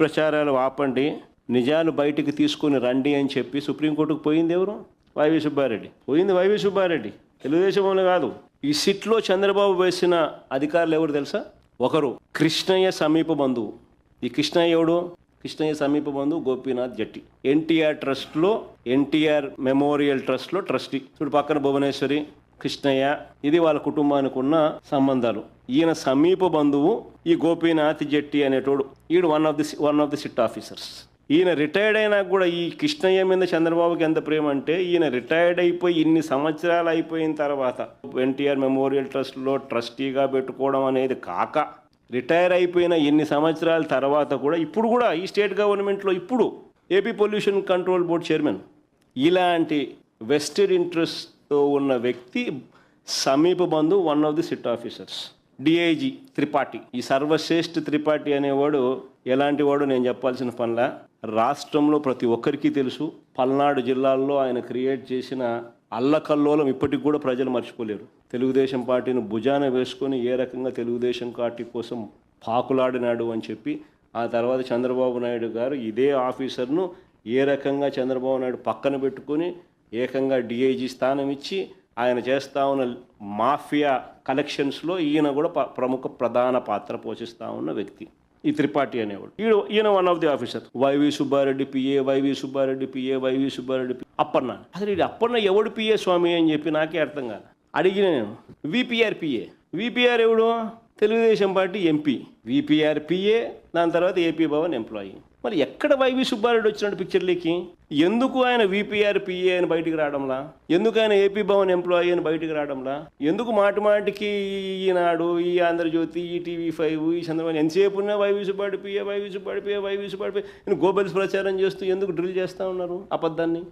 దుష్ప్రచారాలు ఆపండి నిజాలు బయటికి తీసుకొని రండి అని చెప్పి సుప్రీంకోర్టుకు పోయింది ఎవరు? Y V Subba Reddy. పోయింది వైవి సుబ్బారెడ్డి. తెలుగుదేశం కాదు. ఈ సిట్లో చంద్రబాబు వేసిన అధికారులు ఎవరు తెలుసా? ఒకరు కృష్ణయ్య సమీప బంధువు. ఈ కృష్ణయ్య ఎవడు? కృష్ణయ్య సమీప బంధువు గోపీనాథ్ జట్టి. ఎన్టీఆర్ ట్రస్ట్లో ఎన్టీఆర్ మెమోరియల్ ట్రస్ట్లో ట్రస్టీ. చూడు పక్కన భువనేశ్వరి కృష్ణయ్య ఇది వాళ్ళ కుటుంబానికి ఉన్న సంబంధాలు. ఈయన సమీప బంధువు ఈ గోపీనాథ్ జెట్టి అనేటోడు. ఈడు one of the one of the SIT officers ఈయన రిటైర్డ్ అయినా కూడా ఈ కృష్ణయ్య మీద చంద్రబాబుకి ఎంత ప్రేమ అంటే ఈయన రిటైర్డ్ అయిపోయి ఇన్ని సంవత్సరాలు అయిపోయిన తర్వాత ఎన్టీఆర్ మెమోరియల్ ట్రస్ట్లో ట్రస్టీగా పెట్టుకోవడం అనేది కాక రిటైర్ అయిపోయిన ఎన్ని సంవత్సరాల తర్వాత కూడా ఇప్పుడు కూడా ఈ స్టేట్ గవర్నమెంట్లో ఇప్పుడు AP pollution control board chairman ఇలాంటి వెస్టెడ్ ఇంట్రెస్ట్ ఉన్న వ్యక్తి సమీప బంధు one of the SIT officers DIG Tripathi. ఈ సర్వశ్రేష్ఠ త్రిపాఠి అనేవాడు ఎలాంటి వాడు నేను చెప్పాల్సిన పనిలా రాష్ట్రంలో ప్రతి ఒక్కరికి తెలుసు. పల్నాడు జిల్లాల్లో ఆయన క్రియేట్ చేసిన అల్లకల్లోలం ఇప్పటికి కూడా ప్రజలు మర్చిపోలేరు. తెలుగుదేశం పార్టీని భుజాన వేసుకొని ఏ రకంగా తెలుగుదేశం పార్టీ కోసం పాకులాడినాడు అని చెప్పి ఆ తర్వాత చంద్రబాబు నాయుడు గారు ఇదే ఆఫీసర్ను ఏ రకంగా చంద్రబాబు నాయుడు పక్కన పెట్టుకొని ఏకంగా డిఐజీ స్థానం ఇచ్చి ఆయన చేస్తా ఉన్న మాఫియా కలెక్షన్స్లో ఈయన కూడా ప్రముఖ ప్రధాన పాత్ర పోషిస్తూ ఉన్న వ్యక్తి. ఈ త్రిపాఠి అనేవాడు. ఈయన ఈయన one of the officer Y V Subba Reddy PA Y V Subba Reddy PA Y V Subba Reddy P- Appanna. అసలు ఇది అప్పన్న ఎవడు పిఏ స్వామి అని చెప్పి నాకే అర్థం కాదు అడిగిన నేను. విపిఆర్ పిఏ విపిఆర్ ఎవడు? Telugu Desam party MP VPR PA దాని తర్వాత ఏపీ భవన్ ఎంప్లాయీ మరి ఎక్కడ వైవి సుబ్బారెడ్డి వచ్చినట్టు పిక్చర్లకి ఎందుకు ఆయన విపిఆర్ పిఏ అని బయటికి రావడంలా? ఎందుకు ఆయన ఏపీ భవన్ ఎంప్లాయీ అని బయటికి రావడంలా? ఎందుకు మాటి మాటికి ఈనాడు ఈ ఆంధ్రజ్యోతి ఈ టీవీ ఫైవ్ ఈ చంద్రబాబు ఎంతసేపు ఉన్నా Y V Subba Reddy PA Y V Subba Reddy PA Y V Subba Reddy PA Goebbels ప్రచారం చేస్తూ ఎందుకు డ్రిల్ చేస్తూ ఉన్నారు అబద్ధాన్ని?